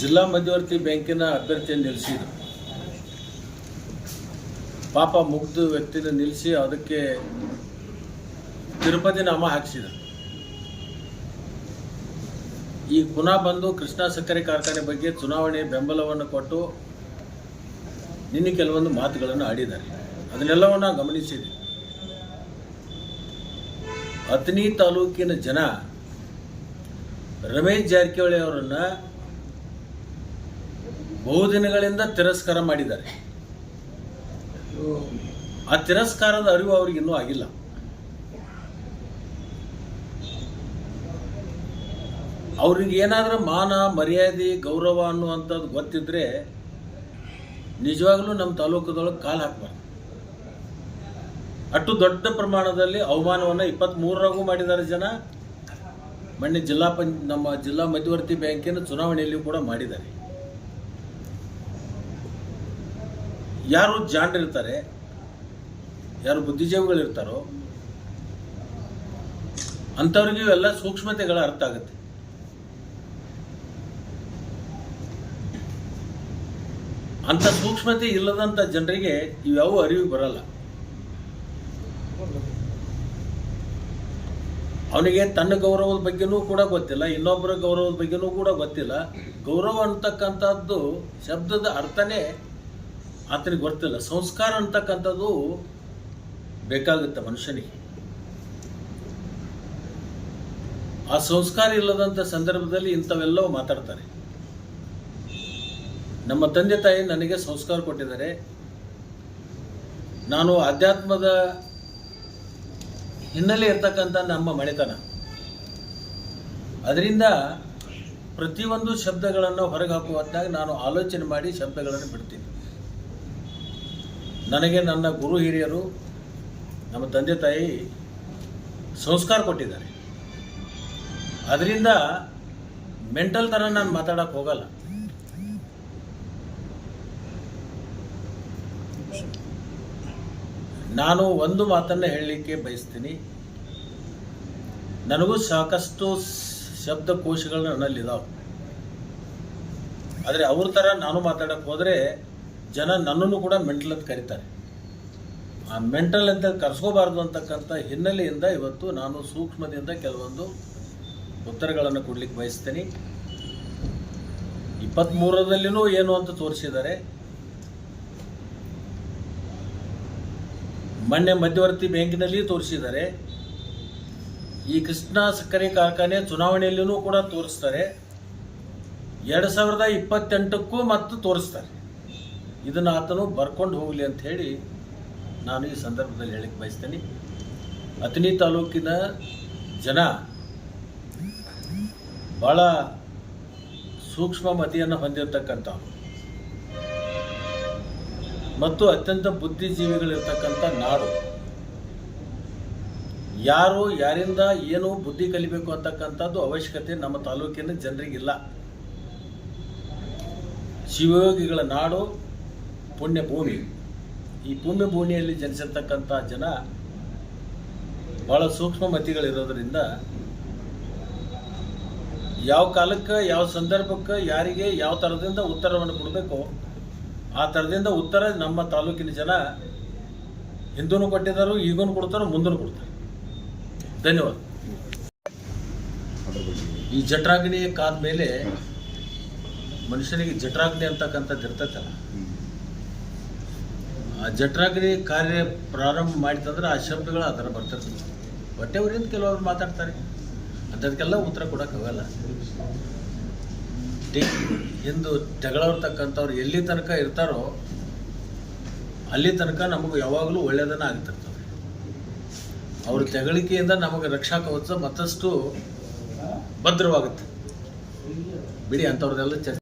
ಜಿಲ್ಲಾ ಮಧ್ಯವರ್ತಿ ಬ್ಯಾಂಕಿನ ಅಭ್ಯರ್ಥಿಯನ್ನು ನಿಲ್ಲಿಸಿದ್ರು ಪಾಪ ಮುಗ್ಧ ವ್ಯಕ್ತಿನ ನಿಲ್ಲಿಸಿ ಅದಕ್ಕೆ ತಿರುಪತಿ ನಾಮ ಹಾಕಿಸಿದರು. ಈ ಪುನಃ ಬಂದು ಕೃಷ್ಣ ಸಕ್ಕರೆ ಕಾರ್ಖಾನೆ ಬಗ್ಗೆ ಚುನಾವಣೆ ಬೆಂಬಲವನ್ನು ಕೊಟ್ಟು ನಿನ್ನೆ ಕೆಲವೊಂದು ಮಾತುಗಳನ್ನು ಆಡಿದ್ದಾರೆ. ಅದನ್ನೆಲ್ಲವನ್ನ ಗಮನಿಸಿದೆ ಅತ್ನಿ ತಾಲೂಕಿನ ಜನ ರಮೇಶ್ ಜಾರಕಿಹೊಳಿ ಅವರನ್ನ ಬಹುದಿನಗಳಿಂದ ತಿರಸ್ಕಾರ ಮಾಡಿದ್ದಾರೆ. ಆ ತಿರಸ್ಕಾರದ ಅರಿವು ಅವ್ರಿಗೆ ಇನ್ನೂ ಆಗಿಲ್ಲ. ಅವ್ರಿಗೆ ಏನಾದರೂ ಮಾನ, ಮರ್ಯಾದೆ, ಗೌರವ ಅನ್ನುವಂಥದ್ದು ಗೊತ್ತಿದ್ರೆ ನಿಜವಾಗ್ಲೂ ನಮ್ಮ ತಾಲೂಕದೊಳಗೆ ಕಾಲು ಹಾಕ್ಬಾರ್ದು. ಅಷ್ಟು ದೊಡ್ಡ ಪ್ರಮಾಣದಲ್ಲಿ ಅವಮಾನವನ್ನು ಇಪ್ಪತ್ತ್ಮೂರರಾಗೂ ಮಾಡಿದ್ದಾರೆ ಜನ. ಮೊನ್ನೆ ಜಿಲ್ಲಾ ಪಂಚ್, ನಮ್ಮ ಜಿಲ್ಲಾ ಮಧ್ಯವರ್ತಿ ಬ್ಯಾಂಕಿನ ಚುನಾವಣೆಯಲ್ಲಿ ಕೂಡ ಮಾಡಿದ್ದಾರೆ. ಯಾರು ಜಾಣರಿರ್ತಾರೆ ಯಾರು ಬುದ್ಧಿಜೀವಿಗಳಿರ್ತಾರೋ ಅಂಥವ್ರಿಗೂ ಎಲ್ಲ ಸೂಕ್ಷ್ಮತೆಗಳ ಅರ್ಥ ಆಗುತ್ತೆ. ಅಂಥ ಸೂಕ್ಷ್ಮತೆ ಇಲ್ಲದಂಥ ಜನರಿಗೆ ಇವ್ಯಾವ ಅರಿವು ಬರಲ್ಲ. ಅವನಿಗೆ ತನ್ನ ಗೌರವದ ಬಗ್ಗೆನೂ ಕೂಡ ಗೊತ್ತಿಲ್ಲ, ಇನ್ನೊಬ್ಬರ ಗೌರವದ ಬಗ್ಗೆನೂ ಕೂಡ ಗೊತ್ತಿಲ್ಲ. ಗೌರವ ಅಂತಕ್ಕಂಥದ್ದು ಶಬ್ದದ ಅರ್ಥನೇ ಆತನಿಗೆ ಗೊತ್ತಿಲ್ಲ. ಸಂಸ್ಕಾರ ಅಂತಕ್ಕಂಥದ್ದು ಬೇಕಾಗುತ್ತೆ ಮನುಷ್ಯನಿಗೆ. ಆ ಸಂಸ್ಕಾರ ಇಲ್ಲದಂಥ ಸಂದರ್ಭದಲ್ಲಿ ಇಂಥವೆಲ್ಲವೂ ಮಾತಾಡ್ತಾರೆ. ನಮ್ಮ ತಂದೆ ತಾಯಿ ನನಗೆ ಸಂಸ್ಕಾರ ಕೊಟ್ಟಿದ್ದಾರೆ. ನಾನು ಆಧ್ಯಾತ್ಮದ ಹಿನ್ನೆಲೆ ಇರ್ತಕ್ಕಂಥ ನಮ್ಮ ಮಳೆತನ ಅದರಿಂದ ಪ್ರತಿಯೊಂದು ಶಬ್ದಗಳನ್ನು ಹೊರಗೆ ಹಾಕುವಂತಾಗಿ ನಾನು ಆಲೋಚನೆ ಮಾಡಿ ಶಬ್ದಗಳನ್ನು ಬಿಡ್ತೀನಿ. ನನಗೆ ನನ್ನ ಗುರು ಹಿರಿಯರು, ನಮ್ಮ ತಂದೆ ತಾಯಿ ಸಂಸ್ಕಾರ ಕೊಟ್ಟಿದ್ದಾರೆ. ಅದರಿಂದ ಮೆಂಟಲ್ ಥರ ನಾನು ಮಾತಾಡೋಕೆ ಹೋಗಲ್ಲ. ನಾನು ಒಂದು ಮಾತನ್ನು ಹೇಳಲಿಕ್ಕೆ ಬಯಸ್ತೀನಿ. ನನಗೂ ಸಾಕಷ್ಟು ಶಬ್ದಕೋಶಗಳು ನನ್ನಲ್ಲಿದ್ದಾವೆ ಆದರೆ ಅವ್ರ ಥರ ನಾನು ಮಾತಾಡಕ್ಕೆ ಹೋದರೆ ಜನ ನನ್ನನ್ನು ಕೂಡ ಮೆಂಟಲ್ ಅಂತ ಕರೀತಾರೆ. ಆ ಮೆಂಟಲ್ ಅಂತ ಕರೆಸ್ಕೋಬಾರ್ದು ಅಂತಕ್ಕಂಥ ಹಿನ್ನೆಲೆಯಿಂದ ಇವತ್ತು ನಾನು ಸೂಕ್ಷ್ಮದಿಂದ ಕೆಲವೊಂದು ಉತ್ತರಗಳನ್ನು ಕೊಡ್ಲಿಕ್ಕೆ ಬಯಸ್ತೀನಿ. ಇಪ್ಪತ್ತ್ಮೂರರಲ್ಲಿನೂ ಏನು ಅಂತ ತೋರಿಸಿದ್ದಾರೆ. ಮೊನ್ನೆ ಮಧ್ಯವರ್ತಿ ಬ್ಯಾಂಕಿನಲ್ಲಿ ತೋರಿಸಿದ್ದಾರೆ. ಈ ಕೃಷ್ಣ ಸಕ್ಕರೆ ಕಾರ್ಖಾನೆ ಚುನಾವಣೆಯಲ್ಲಿನೂ ಕೂಡ ತೋರಿಸ್ತಾರೆ. ಎರಡು ಸಾವಿರದ ಇಪ್ಪತ್ತೆಂಟಕ್ಕೂ ಮತ್ತು ತೋರಿಸ್ತಾರೆ. ಇದನ್ನು ಆತನು ಬರ್ಕೊಂಡು ಹೋಗಲಿ ಅಂತ ಹೇಳಿ ನಾನು ಈ ಸಂದರ್ಭದಲ್ಲಿ ಹೇಳಕ್ಕೆ ಬಯಸ್ತೇನೆ. ಅಥಣಿ ತಾಲೂಕಿನ ಜನ ಭಾಳ ಸೂಕ್ಷ್ಮ ಮತಿಯನ್ನು ಹೊಂದಿರತಕ್ಕಂಥವ್ರು ಮತ್ತು ಅತ್ಯಂತ ಬುದ್ಧಿಜೀವಿಗಳಿರ್ತಕ್ಕಂಥ ನಾಡು. ಯಾರು, ಯಾರಿಂದ ಏನು ಬುದ್ಧಿ ಕಲಿಬೇಕು ಅಂತಕ್ಕಂಥದ್ದು ಅವಶ್ಯಕತೆ ನಮ್ಮ ತಾಲೂಕಿನ ಜನರಿಗಿಲ್ಲ. ಶಿವಯೋಗಿಗಳ ನಾಡು ಪುಣ್ಯ ಭೂಮಿ. ಈ ಪುಣ್ಯ ಭೂಮಿಯಲ್ಲಿ ಜನಿಸಿರ್ತಕ್ಕಂಥ ಜನ ಬಹಳ ಸೂಕ್ಷ್ಮ ಮತಿಗಳಿರೋದ್ರಿಂದ ಯಾವ ಕಾಲಕ್ಕೆ, ಯಾವ ಸಂದರ್ಭಕ್ಕೆ, ಯಾರಿಗೆ, ಯಾವ ಥರದಿಂದ ಉತ್ತರವನ್ನು ಕೊಡಬೇಕು ಆ ಥರದಿಂದ ಉತ್ತರ ನಮ್ಮ ತಾಲೂಕಿನ ಜನ ಹಿಂದೂ ಕೊಟ್ಟಿದ್ದಾರೆ ಈಗೂ ಕೊಡ್ತಾರೆ ಮುಂದೂ ಕೊಡ್ತಾರೆ. ಧನ್ಯವಾದ. ಈ ಜಟ್ರಾಗ್ನಿ ಕಾದ ಮೇಲೆ ಮನುಷ್ಯನಿಗೆ ಜಟ್ರಾಗ್ನಿ ಅಂತಕ್ಕಂಥದ್ದು ಇರ್ತೈತಲ್ಲ. ಜಠರಾಗ್ನಿ ಕಾರ್ಯ ಪ್ರಾರಂಭ ಮಾಡಿತಂದ್ರೆ ಆ ಶಬ್ದಗಳು ಆ ಥರ ಬರ್ತಿರ್ತದೆ ಹೊಟ್ಟೆ ಊರಿಂದ ಕೆಲವರು ಮಾತಾಡ್ತಾರೆ. ಅಂಥದಕ್ಕೆಲ್ಲ ಉತ್ತರ ಕೊಡೋಕ್ಕಾಗಲ್ಲ ಎಂದು ಇಂದು ತೆಗಳರ್ತಕ್ಕಂಥವ್ರು ಎಲ್ಲಿ ತನಕ ಇರ್ತಾರೋ ಅಲ್ಲಿ ತನಕ ನಮಗೆ ಯಾವಾಗಲೂ ಒಳ್ಳೆಯದನ್ನ ಆಗ್ತಿರ್ತದೆ. ಅವ್ರ ತೆಗಳಿಕೆಯಿಂದ ನಮಗೆ ರಕ್ಷಾ ಕವಚ ಮತ್ತಷ್ಟು ಭದ್ರವಾಗುತ್ತೆ. ಬಿಡಿ ಅಂಥವ್ರದೆಲ್ಲ ಚರ್ಚೆ.